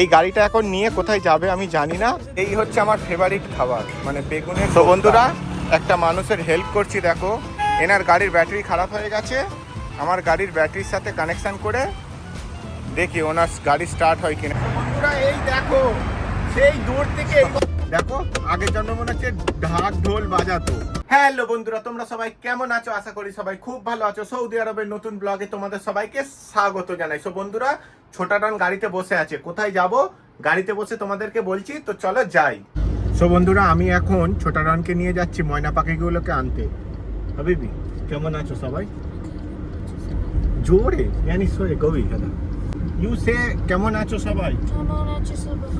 এই গাড়িটা এখন নিয়ে কোথায় যাবে আমি জানি না। এই হচ্ছে আমার ফেভারিট খাবার মানে বেগুনের তো বন্ধুরা একটা মানুষের হেল্প করছি দেখো। এনার গাড়ির ব্যাটারি খারাপ হয়ে গেছে। আমার গাড়ির ব্যাটারির সাথে কানেকশান করে দেখি ওনার গাড়ি স্টার্ট হয় কিনা। বন্ধুরা এই দেখো সেই দূর থেকে দেখো আগের জন্য মনে হচ্ছে ঢাক ঢোল বাজাতো। হ্যালো বন্ধুরা তোমরা সবাই কেমন আছো? আশা করি সবাই খুব ভালো আছো। সৌদি আরবের নতুন ব্লগে তোমাদের সবাইকে স্বাগত জানাই। সো বন্ধুরা ছোটাটান গাড়িতে বসে আছে। কোথায় যাব? গাড়িতে বসে তোমাদেরকে বলছি তো চলো যাই। সো বন্ধুরা আমি এখন ছোটারানকে নিয়ে যাচ্ছি ময়না পাখিগুলোকে আনতে। হাবিবি কেমন আছো সবাই? জোরে জানি সোরে গবি দাদা ইউ সে কেমন আছো সবাই? কেমন আছো সবাই?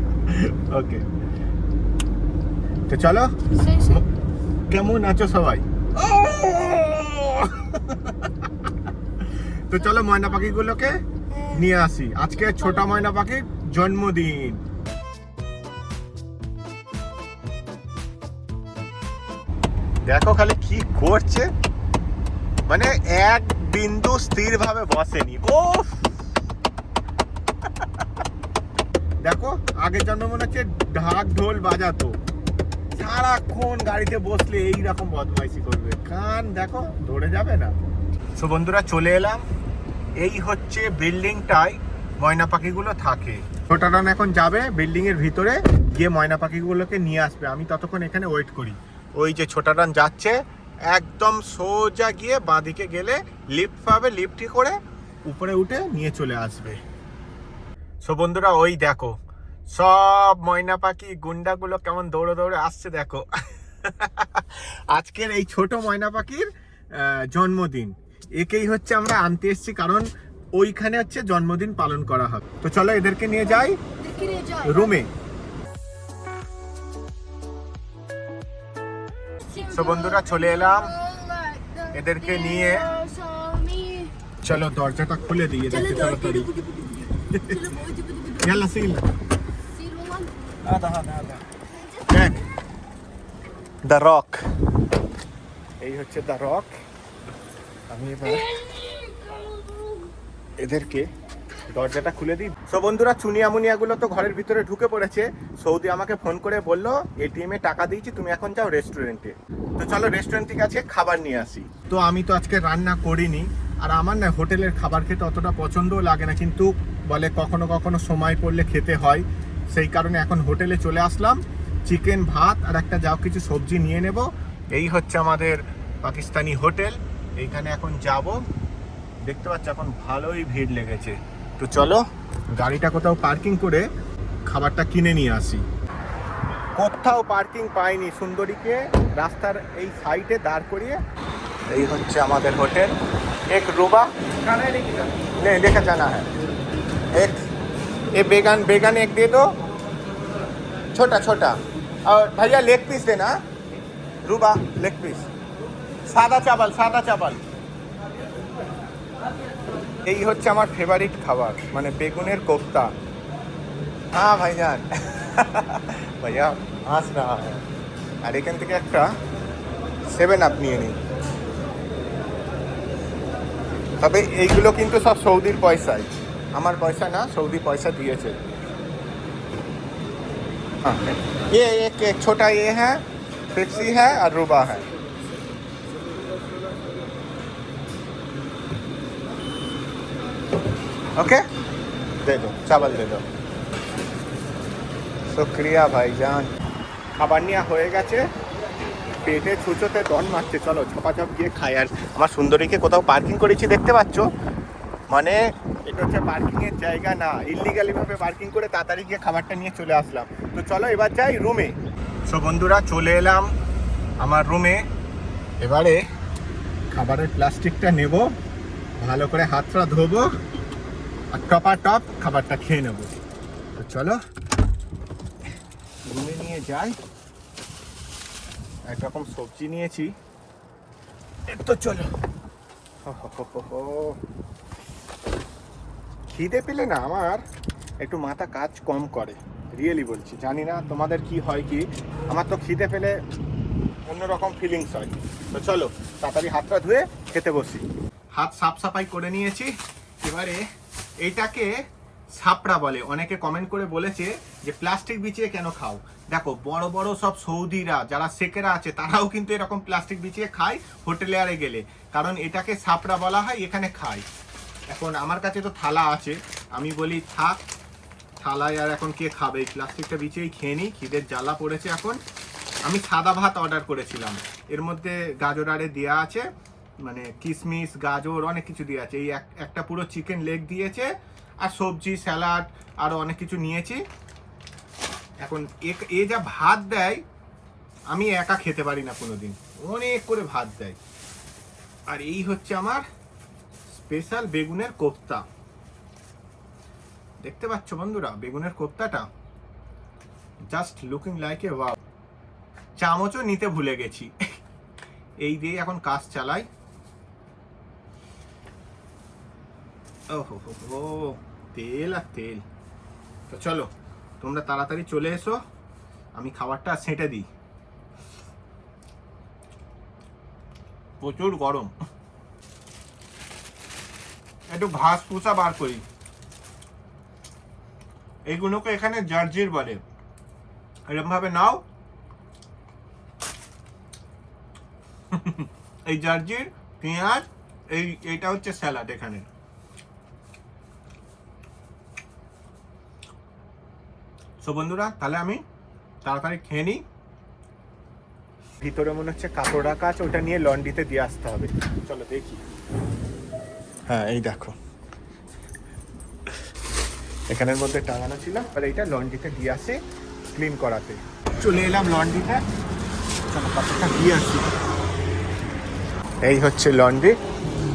ওকে তো চলো। কেমন আছো সবাই? তো চলো ময়না পাখিগুলোকে নিয়ে আসি। আজকে ছোট ময়না পাখির জন্মদিন। দেখো খালি কি করছে। মানে এক বিন্দু স্থির ভাবে বসেনি। ও দেখো আগের জন্য মনে হচ্ছে ঢাক ঢোল বাজাতো। সারাক্ষণ গাড়িতে বসলে এই রকম বদমাইশি করবে। কান দেখো, ধরে যাবে না। সো বন্ধুরা, চলে এলাম। এই হচ্ছে বিল্ডিংটায় ময়না পাখিগুলো থাকে। ছোটারান এখন যাবে বিল্ডিং এর ভিতরে, গিয়ে ময়না পাখিগুলোকে নিয়ে আসবে। আমি ততক্ষণ এখানে ওয়েট করি। ওই যে ছোটারান যাচ্ছে, একদম সোজা গিয়ে বাঁদিকে গেলে লিফট পাবে লিফটে করে উপরে উঠে নিয়ে চলে আসবে। সো বন্ধুরা, ওই দেখো সব ময়না পাখি গুন্ডাগুলো কেমন দৌড়ে দৌড়ে আসছে দেখো। আজকের এই ছোট ময়না পাখির জন্মদিন। একেই হচ্ছে আমরা আনতে এসেছি কারণ ওইখানে হচ্ছে জন্মদিন পালন করা হবে। তো চলো এদেরকে নিয়ে যাই রুমে। বন্ধুরা চলে এলাম। এদেরকে নিয়ে। চলো দরজাটা খুলে দিয়ে দেখি তাড়াতাড়ি। গেল দেখ দ্য রক এই হচ্ছে দ্য রক আমি এবার এদেরকে দরজাটা খুলে দিই। সো বন্ধুরা চুনিয়া মুনিয়াগুলো তো ঘরের ভিতরে ঢুকে পড়েছে। সৌদি আমাকে ফোন করে বলল এটিএম টাকা দিয়েছি, তুমি এখন যাও রেস্টুরেন্টে। তো চলো রেস্টুরেন্ট থেকে আজকে খাবার নিয়ে আসি। তো আমি তো আজকে রান্না করিনি, আর আমার না হোটেলের খাবার খেতে অতটা পছন্দও লাগে না, কিন্তু বলে কখনো কখনো সময় পড়লে খেতে হয়। সেই কারণে এখন হোটেলে চলে আসলাম চিকেন ভাত আর একটা যাও কিছু সবজি নিয়ে নেব এই হচ্ছে আমাদের পাকিস্তানি হোটেল এইখানে এখন যাব দেখতে পাচ্ছ এখন ভালোই ভিড় লেগেছে তো চলো গাড়িটা কোথাও পার্কিং করে খাবারটা কিনে নিয়ে আসি কোথাও পার্কিং পাইনি সুন্দরীকে রাস্তার এই সাইডে দাঁড় করিয়ে এই হচ্ছে আমাদের হোটেল এক রুবা নে লেখা জানা হ্যাঁ এক ये बेगन बेगन एक दे दो छोटा छोटा और भैया लेग पीस देना रूबा लेग पीस সাদা চাবল সাদা চাবল এই হচ্ছে আমার ফেভারিট খাবার মানে বেগুনের কোফতা হ্যাঁ ভাইজান ভাইয়া হাস না আর এখান থেকে একটা সেভেন আপ নিয়ে নিই তবে এইগুলো কিন্তু সব সৌদির পয়সায় আমার পয়সা না সৌদি পয়সা দিয়েছে हाँ ये एक एक छोटा ये है पेप्सी है और रूबा है ओके दे दो चावल दे दो শুক্রিয়া ভাইজান খাবার নেওয়া হয়ে গেছে পেটে ছুঁচোতে দন মারছে চলো ঝপাঝপ গিয়ে খাই আর আমার সুন্দরীকে কোথাও পার্কিং করেছি দেখতে পাচ্ছ মানে এটা হচ্ছে পার্কিং এর জায়গা না ইলিগালি ভাবে পার্কিং করে তাড়াতাড়ি গিয়ে খাবারটা নিয়ে চলে আসলাম। তো চলো এবার যাই রুমে সো বন্ধুরা, চলে এলাম আমার রুমে এবারে খাবারের প্লাস্টিকটা নেব, ভালো করে হাতটা ধোবো, আর টপা টপ খাবারটা খেয়ে নেব। তো চলো রুমে নিয়ে যাই। একরকম সবজি নিয়েছি। তো চলো। হো। খিদে পেলে না আমার একটু মাথা কাজ কম করে। রিয়েলি বলছি, জানি না তোমাদের কি হয় কি। আমার তো খিদে পেলে অন্যরকম ফিলিংস হয়। তো চলো, তাড়াতাড়ি হাতটা ধুয়ে খেতে বসি। হাত সাফ সাফাই করে নিয়েছি। এবারে এইটাকে ছাপড়া বলে। অনেকে কমেন্ট করে বলেছে যে প্লাস্টিক বিছিয়ে কেন খাও? দেখো, বড় বড় সব সৌদিরা, যারা সেকেরা আছে, তারাও কিন্তু এরকম প্লাস্টিক বিছিয়ে খায় হোটেলে আরে গেলে। কারণ এটাকে ছাপড়া বলা হয়, এখানে খায়। এখন আমার কাছে তো থালা আছে। আমি বলি, থাক, থালায় আর এখন কে খাবে? প্লাস্টিকটা বিছিয়েই খেয়ে নিই খিদের জ্বালা পড়েছে এখন। আমি সাদা ভাত অর্ডার করেছিলাম। এর মধ্যে গাজর আরে দেওয়া আছে মানে কিশমিশ গাজর, অনেক কিছু দিয়ে আছে। এই এক- একটা পুরো চিকেন লেগ দিয়েছে, আর সবজি স্যালাড আরও অনেক কিছু নিয়েছি। এখন এ- যা ভাত দেয়, আমি একা খেতে পারি না কোনোদিন। অনেক করে ভাত দেয়। আর এই হচ্ছে আমার স্পেশাল বেগুনের কোপ্তা দেখতে পাচ্ছ বন্ধুরা, বেগুনের কোপ্তাটা just looking like a wow. চামচও নিতে ভুলে গেছি। এই দিয়ে এখন কাজ চালাই। ও হো, তেল আর তেল। তো চলো, তোমরা তাড়াতাড়ি চলে এসো। আমি খাবারটা সেঁটে দিই। প্রচুর গরম। একটু ঘাস পুষা বার করি। এইগুলোকে এখানে জার্জির বলে। এরকম ভাবে নাও। এই জার্জির, পেঁয়াজ, এই, এইটা হচ্ছে স্যালাড এখানে। সো বন্ধুরা, তাহলে আমি তাড়াতাড়ি খেয়ে নিই। ভিতরে মনে হচ্ছে কাপড় রাখা আছে ওটা নিয়ে লন্ড্রিতে দিয়ে আসতে হবে। চলো দেখি। হ্যাঁ এই দেখো। এখানের মধ্যে টাঙানো ছিল, আর এইটা লন্ড্রিতে দিয়ে আসে ক্লিন করাতে। চলে এলাম লন্ড্রিতে কাপড়টা দিয়ে আসি। এই হচ্ছে লন্ড্রি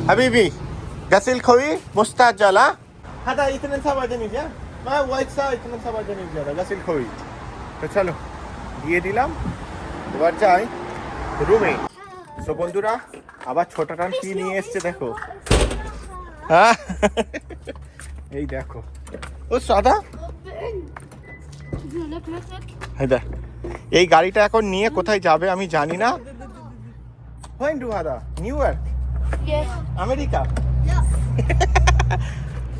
হাবিবি গাসিল খবি মুস্তাদ জালা হাদা ইতনে সা বাজে নিয়ে যা মা, ওয়াইট সা ইতনে সা বাজে নিয়ে যা গাসিল খবি তো চলো, দিয়ে দিলাম। এবার যাই রুমে। সো বন্ধুরা, আবার ছোটাটান কি নিয়ে এসছে দেখো। হ্যাঁ এই দেখো ও সাদা Look, look, look. হায়দা এই গাড়িটা এখন নিয়ে কোথায় যাবে আমি জানি না হোয়েন ডু হাদা New York Yes. America Yeah.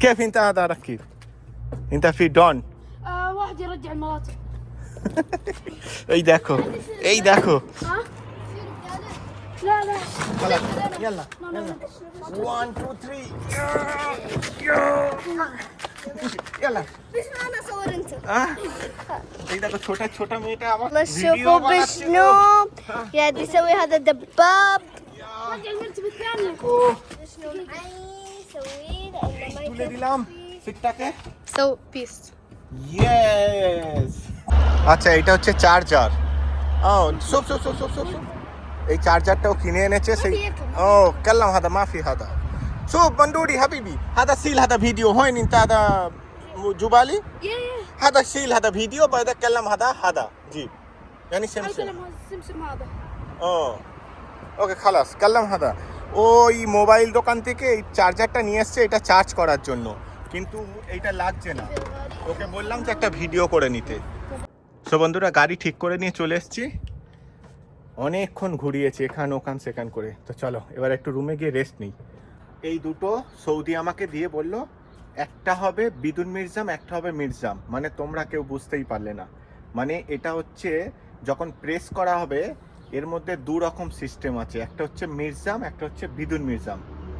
كيف انت هذا ركيب انت في دون آه واحد يرجع المراتب. এই দেখো এই দেখো ها؟ لا لا. يلا يلا No, no, no. 1 2 3 يلا ليش ما انا اصور انت؟ আহ, এই দেখো ছোট ছোট মেয়েটা আমার ما ভিডিও تشوفوا بشنو قاعد يسوي هذا الدباب رجع المرتبة الثانية. شنو معي يسوي لانه ما তুলে দিলাম সিটটাকে سو بيس ইয়েস আচ্ছা এটা হচ্ছে চার্জার ও সব সব সব সব সব সব। এই চার্জারটাও কিনে এনেছে সেই ও কাল্লাম হাদা মাফি হাদা شوف بندوري حبيبي هذا سيل هذا فيديو وين انت هذا جبالي يا يا. هذا سيل هذا فيديو بعد اتكلم هذا هذا جيب يعني سمسم القلم هذا السمسم هذا. ও ওকে খালাস কাল্লাম হাদা ওই মোবাইল দোকান থেকে এই চার্জারটা নিয়ে এসছে এটা চার্জ করার জন্য কিন্তু এইটা লাগছে না ওকে বললাম যে একটা ভিডিও করে নিতে সো বন্ধুরা গাড়ি ঠিক করে নিয়ে চলে এসেছি অনেকক্ষণ ঘুরিয়েছি এখান ওখান সেখান করে। তো চলো, এবার একটু রুমে গিয়ে রেস্ট নিই। এই দুটো সৌদি আমাকে দিয়ে বলল, একটা হবে বিদুন মির্জাম, একটা হবে মির্জাম। মানে তোমরা কেউ বুঝতেই পারলে না। মানে এটা হচ্ছে যখন প্রেস করা হবে, এর মধ্যে দু রকম সিস্টেম আছে। একটা হচ্ছে মির্জাম, একটা হচ্ছে বিদুন মির্জাম।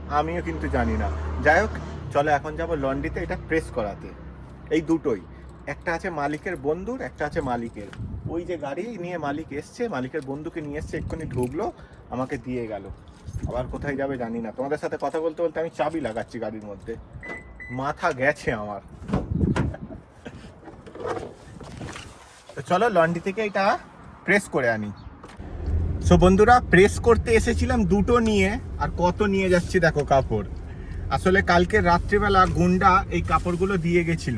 আমিও কিন্তু জানি না। যাই হোক, চলো এখন যাব লন্ড্রিতে এটা প্রেস করাতে। এই দুটোই। একটা আছে মালিকের বন্ধুর, একটা আছে মালিকের। ওই যে গাড়ি নিয়ে মালিক এসছে, মালিকের বন্ধুকে নিয়ে এসছে, এক্ষুনি ঢুকলো, আমাকে দিয়ে গেল। আবার কোথায় যাবে জানি না। তোমাদের সাথে কথা বলতে বলতে আমি চাবি লাগাচ্ছি গাড়ির মধ্যে। মাথা গেছে আমার। চলো লন্ডি থেকে এটা প্রেস করে আনি। সো বন্ধুরা প্রেস করতে এসেছিলাম দুটো নিয়ে, আর কত নিয়ে যাচ্ছি দেখো কাপড়। আসলে কালকে রাত্রিবেলা গুন্ডা এই কাপড়গুলো দিয়ে গেছিল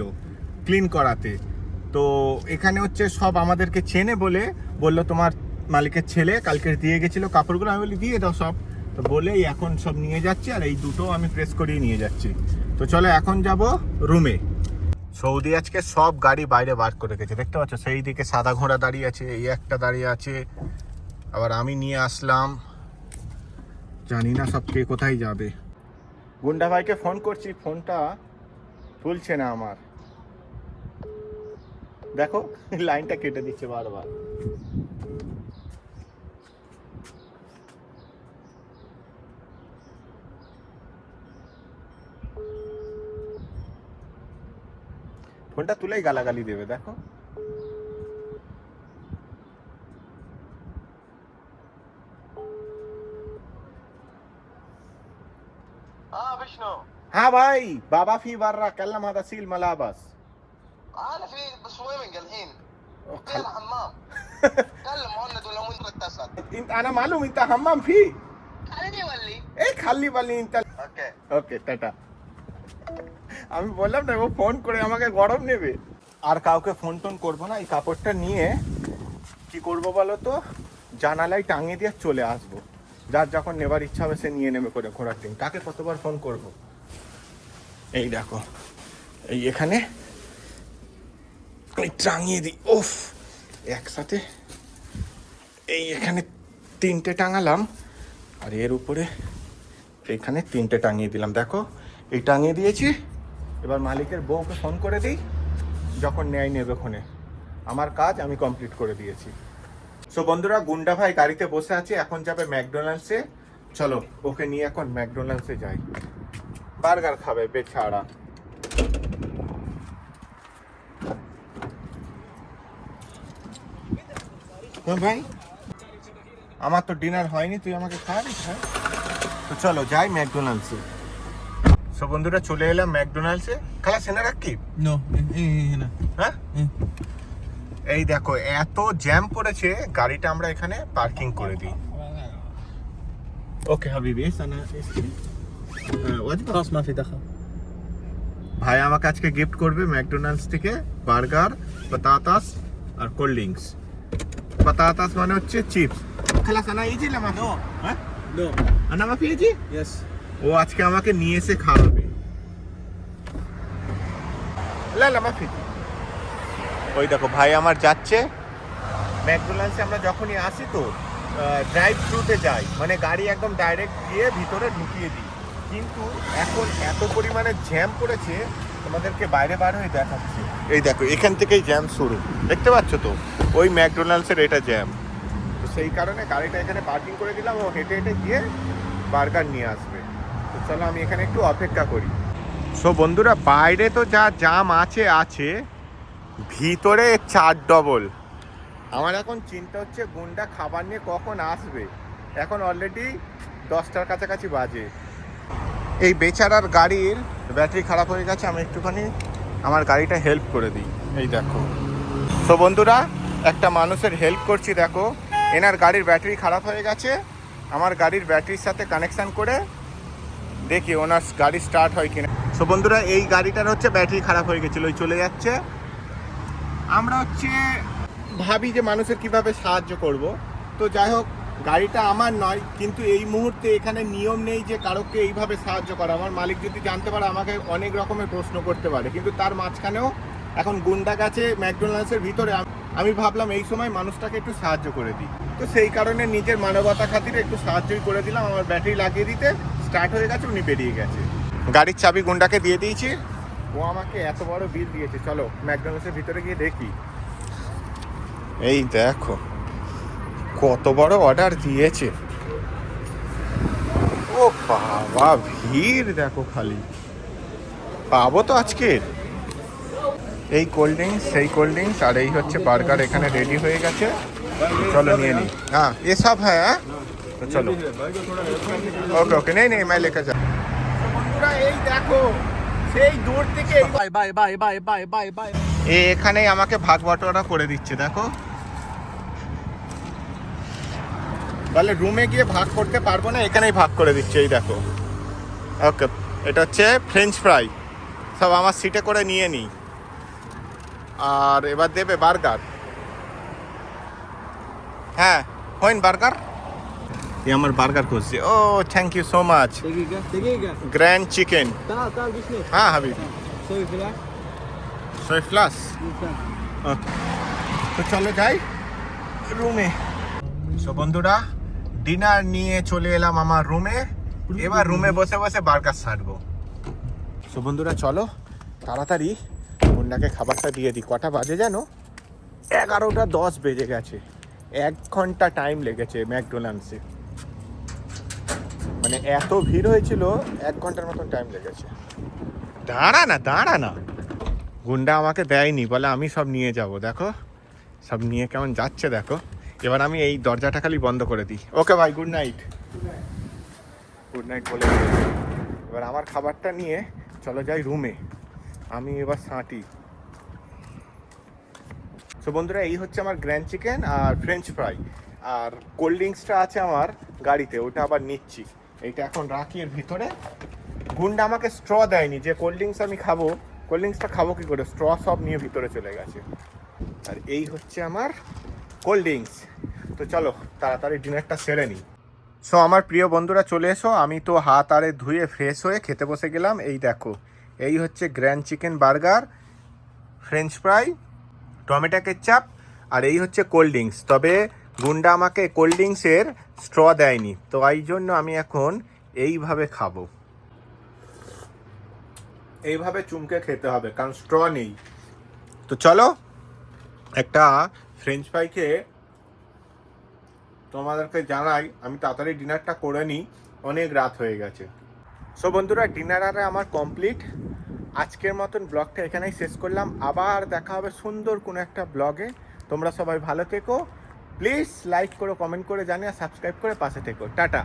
ক্লিন করাতে। তো এখানে হচ্ছে সব আমাদেরকে চেনে বলে বলল তোমার মালিকের ছেলে কালকে দিয়ে গেছিল কাপড়গুলো। আমি বলি, দিয়ে দাও সব। তো বলেই এখন সব নিয়ে যাচ্ছি আর এই দুটো আমি প্রেস করিয়ে নিয়ে যাচ্ছি। তো চলো এখন যাব রুমে। সৌদি আজকে সব গাড়ি বাইরে বার করে গেছে দেখতে পাচ্ছ? সেই দিকে সাদা ঘোড়া দাঁড়িয়ে আছে, এই একটা দাঁড়িয়ে আছে। আবার আমি নিয়ে আসলাম। জানি না সব কে কোথায় যাবে। গুন্ডা ভাইকে ফোন করছি, ফোনটা তুলছে না আমার। দেখো লাইনটা কেটে দিচ্ছে বারবার। ফোনটা তুলেই গালাগালি দেবে দেখো। हाँ भाई बाबा फी वर्रा कल मादा सील मलाबस انا في بسويمنج الحين في خل... الحمام كلم مهند ولا مهند اتصل انت انا معلوم انت حمام فيه خليني اولي এই খালি বালি انت اوكي ওকে টাটা আমি বললাম না ও ফোন করে আমাকে গরম নেবে আর কাউকে ফোন টোন করবো না এই কাপড়টা নিয়ে কি করব বলো তো জানালায় টাঙিয়ে দিয়ে চলে আসবো যার যখন নেবার ইচ্ছা হবে সে নিয়ে নেবে করে ঘোরার টিম কাকে কতবার ফোন করব এই দেখো এই এখানে এই টাঙিয়ে দিই। ওফ একসাথে এই এখানে তিনটে টাঙালাম, আর এর উপরে এইখানে তিনটে টাঙিয়ে দিলাম। দেখো, এই টাঙিয়ে দিয়েছি। এবার মালিকের বউকে ফোন করে দিই, যখন ন্যায় নেবে ওখানে আমার কাজ আমি কমপ্লিট করে দিয়েছি। সো বন্ধুরা, গুন্ডা ভাই গাড়িতে বসে আছে, এখন যাবে ম্যাকডোনাল্ডসে। চলো, ওকে নিয়ে এখন ম্যাকডোনাল্ডসে যাই। বার্গার খাবে বেছাড়া হ্যাঁ ভাই? আমার তো ডিনার হয়নি তুই আমাকে খাওয়াবি? হ্যাঁ? তো চলো যাই ম্যাকডোনাল্ডসে। সো বন্ধুরা চলে এলাম ম্যাকডোনাল্ডসে। খালা সেনা রাখি নো। হ্যাঁ? এই। দেখো এত জ্যাম পড়েছে গাড়িটা আমরা এখানে পার্কিং করে দিই। ওকে হাবিবি সানা ওয়াজ মাফি দেখা। ভাই আমাকে আজকে গিফট করবে ম্যাকডোনাল্ডস থেকে বার্গার বাতাতাস আর কোল্ড ড্রিঙ্কস। পাতাতাস মানে হচ্ছে চিপস খালা সানা এই ছিল আমার হ্যাঁ? No. আনা মা পেয়েছি Yes. ও আজকে আমাকে নিয়ে এসে খাওয়াবে। লা লা মাফি ওই দেখো ভাই আমার যাচ্ছে। ম্যাকডোনাল্ডসে আমরা যখনই আসি তো ড্রাইভ থ্রুতে যাই মানে গাড়ি একদম ডাইরেক্ট গিয়ে ভিতরে ঢুকিয়ে দিই। কিন্তু এখন এত পরিমাণে জ্যাম পড়েছে তোমাদেরকে বাইরে বার হয়ে দেখাচ্ছে। এই দেখো এখান থেকেই জ্যাম শুরু। দেখতে পাচ্ছ তো? ওই ম্যাকডোনাল্ডসের এটা জ্যাম তো সেই কারণে গাড়িটা এখানে পার্কিং করে দিলাম ও হেঁটে হেঁটে গিয়ে বার্গার নিয়ে আসবে। তো চলো আমি এখানে একটু অপেক্ষা করি। সো বন্ধুরা বাইরে তো যা জাম আছে আছে ভিতরে চার ডবল আমার এখন চিন্তা হচ্ছে গুন্ডা খাবার নিয়ে কখন আসবে? এখন অলরেডি দশটার কাছাকাছি বাজে। এই বেচারার গাড়ির ব্যাটারি খারাপ হয়ে গেছে, আমি একটুখানি আমার গাড়িটা হেল্প করে দিই। এই দেখো। সো বন্ধুরা, একটা মানুষের হেল্প করছি, দেখো। এনার গাড়ির ব্যাটারি খারাপ হয়ে গেছে, আমার গাড়ির ব্যাটারির সাথে কানেকশান করে দেখি ওনার গাড়ি স্টার্ট হয় কিনা। সো বন্ধুরা, এই গাড়িটার হচ্ছে ব্যাটারি খারাপ হয়ে গেছিল, ওই চলে যাচ্ছে। আমরা হচ্ছে ভাবি যে মানুষের কীভাবে সাহায্য করব। তো যাই হোক গাড়িটা আমার নয়, কিন্তু এই মুহূর্তে এখানে নিয়ম নেই যে কারোকে এইভাবে সাহায্য করা। আমার মালিক যদি জানতে পারে, আমাকে অনেক রকমের প্রশ্ন করতে পারে। কিন্তু তার মাঝখানেও এখন গুন্ডা গেছে ম্যাকডোনাল্ডসের ভিতরে আমি ভাবলাম এই সময় মানুষটাকে একটু সাহায্য করে দিই। তো সেই কারণে নিজের মানবতা খাতিরে একটু সাহায্যই করে দিলাম। আমার ব্যাটারি লাগিয়ে দিতে স্টার্ট হয়ে গেছে, উনি বেরিয়ে গেছে। গাড়ির চাবি গুন্ডাকে দিয়ে দিয়েছি। ও আমাকে এত বড় বিল দিয়েছে। চলো ম্যাকডোনাল্ডসের ভিতরে গিয়ে দেখি। এই দেখো। কত বড় অর্ডার দিয়েছে। ও বাবা ভিড় দেখো খালি। পাবো তো আজকে। এই কোল্ড ড্রিঙ্কস সেই কোল্ড ড্রিঙ্কস আর এই হচ্ছে বার্গার এখানে রেডি হয়ে গেছে। চলো নিয়ে নিই হ্যাঁ এসব হ্যাঁ, হ্যাঁ তো চলো। ওকে ওকে নেই নেই মাই লেখা যা বন্ধুরা এই দেখো সেই দূর থেকে bye bye bye bye bye bye bye এখানেই আমাকে ভাগ বাটোয়ারা করে দিচ্ছে দেখো। তাহলে রুমে গিয়ে ভাগ করতে পারব না? এখানেই ভাগ করে দিচ্ছে এই দেখো। ওকে এটা হচ্ছে ফ্রেঞ্চ ফ্রাই সব আমার সিটে করে নিয়ে নিই আর এবার দেবে বার্গার হ্যাঁ হইন বার্গার ये আমার বার্গার করছি ও thank you so much grand chicken হ্যাঁ হাবি सोई फ्लास তো চলো যাই। রুমে। সো বন্ধুরা ডিনার নিয়ে চলে এলাম আমার রুমে এবার রুমে বসে বসে বার্গার ছাড়বো। সো বন্ধুরা চলো তাড়াতাড়ি মুন্নাকে খাবারটা দিয়ে দিই। কটা বাজে জানো? এগারোটা দশ বেজে গেছে। এক ঘণ্টা টাইম লেগেছে ম্যাকডোনাল্ডসে। মানে এত ভিড় হয়েছিল এক ঘণ্টার মতন টাইম লেগেছে। দাঁড়া না দাঁড়া না। গুন্ডা আমাকে দেয়নি বলে আমি সব নিয়ে যাব দেখো। সব নিয়ে কেমন যাচ্ছে দেখো। এবার আমি এই দরজাটা খালি বন্ধ করে দিই। ওকে ভাই গুড নাইট গুড নাইট বলে এবার আমার খাবারটা নিয়ে চলো যাই রুমে আমি এবার সাঁটি। তো বন্ধুরা, এই হচ্ছে আমার গ্র্যান্ড চিকেন আর ফ্রেঞ্চ ফ্রাই আর কোল্ড ড্রিঙ্কসটা আছে আমার গাড়িতে, ওটা আবার নিচ্ছি। এইটা এখন রাখি এর ভিতরে। গুন্ডা আমাকে স্ট্র দেয়নি, যে কোল্ড ড্রিঙ্কস আমি খাব কোল্ড ড্রিঙ্কসটা খাব কী করে? স্ট্র সব নিয়ে ভিতরে চলে গেছে। আর এই হচ্ছে আমার কোল্ড ড্রিঙ্কস। তো চলো, তাড়াতাড়ি ডিনারটা সেরে নিই। সো আমার প্রিয় বন্ধুরা চলে এসো। আমি তো হাত আরে ধুয়ে ফ্রেশ হয়ে খেতে বসে গেলাম। এই দেখো, এই হচ্ছে grand chicken burger French fry tomato ketchup, আর এই হচ্ছে কোল্ড ড্রিঙ্কস। তবে গুন্ডা আমাকে কোল্ড ড্রিঙ্কসের স্ট্র দেয়নি। তো এই জন্য আমি এখন এইভাবে খাব। এইভাবে চুমকে খেতে হবে, কারণ স্ট্র নেই। তো চলো, একটা ফ্রেঞ্চ ফ্রাই খেয়ে তোমাদেরকে জানাই, আমি তাড়াতাড়ি ডিনারটা করে নিই, অনেক রাত হয়ে গেছে। সো বন্ধুরা ডিনার আরে আমার কমপ্লিট আজকের মতন ব্লগটা এখানেই শেষ করলাম। আবার দেখা হবে সুন্দর কোনো একটা ব্লগে তোমরা সবাই ভালো থেকো। প্লিজ লাইক করো কমেন্ট করে জানিয়ে সাবস্ক্রাইব করে পাশে থেকো। টাটা।